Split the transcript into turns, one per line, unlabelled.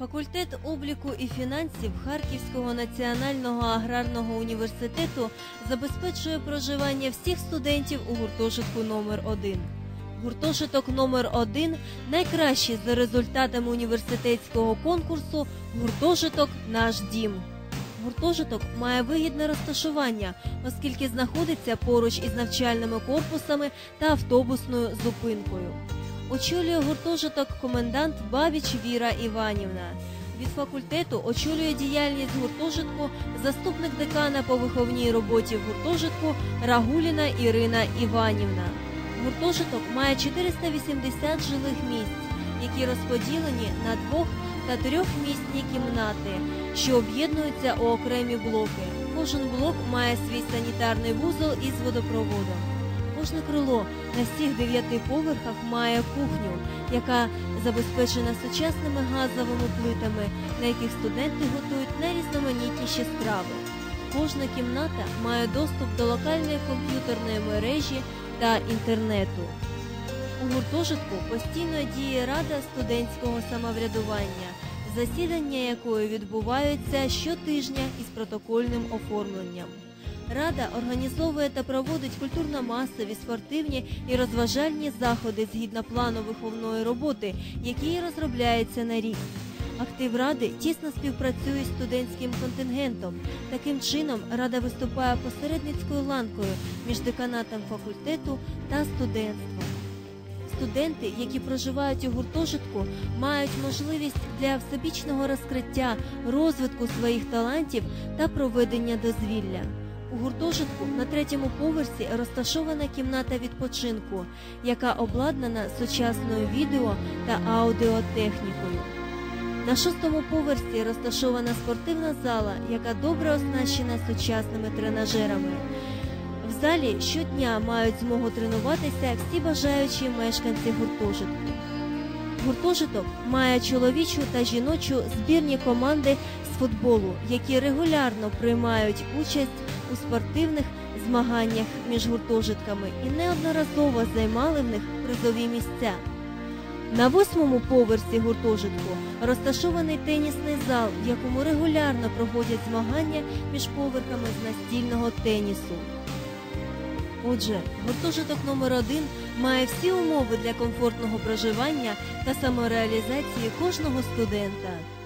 Факультет обліку і фінансів Харківського національного аграрного університету забезпечує проживання всіх студентів у гуртожитку номер 1 Гуртожиток номер 1 найкращий за результатами університетського конкурсу гуртожиток Наш дім. Гуртожиток має вигідне розташування, оскільки знаходиться поруч із навчальними корпусами та автобусною зупинкою. Очолює гуртожиток комендант Бабіч Віра Іванівна. Від факультету очолює діяльність гуртожитку заступник декана по виховній роботі в гуртожитку Рагуліна Ірина Іванівна. Гуртожиток має 480 жилих місць, які розподілені на двох та трьохмісні кімнати, що об'єднуються у окремі блоки. Кожен блок має свій санітарний вузол із водопроводом. Кожне крило на всіх дев'яти поверхах має кухню, яка забезпечена сучасними газовими плитами, на яких студенти готують найрізноманітніші страви. Кожна кімната має доступ до локальної комп'ютерної мережі та інтернету. У гуртожитку постійно діє Рада студентського самоврядування, засідання якої відбуваються щотижня із протокольним оформленням. Рада організовує та проводить культурно-масові, спортивні і розважальні заходи згідно плану виховної роботи, який розробляється на рік. Актив ради тісно співпрацює з студентським контингентом. Таким чином, рада виступає посередницькою ланкою між деканатом факультету та студентством. Студенти, які проживають у гуртожитку, мають можливість для всебічного розкриття, розвитку своїх талантів та проведення дозвілля. У гуртожитку на третьому поверсі розташована кімната відпочинку, яка обладнана сучасною відео та аудіотехнікою. На шостому поверсі розташована спортивна зала, яка добре оснащена сучасними тренажерами. В залі щодня мають змогу тренуватися всі бажаючі мешканці гуртожитку. Гуртожиток має чоловічу та жіночу збірні команди з футболу, які регулярно приймають участь у спортивних змаганнях між гуртожитками і неодноразово займали в них призові місця. На восьмому поверсі гуртожитку розташований тенісний зал, в якому регулярно проходять змагання між поверхами з настільного тенісу. Отже, гуртожиток номер 1 має всі умови для комфортного проживання та самореалізації кожного студента.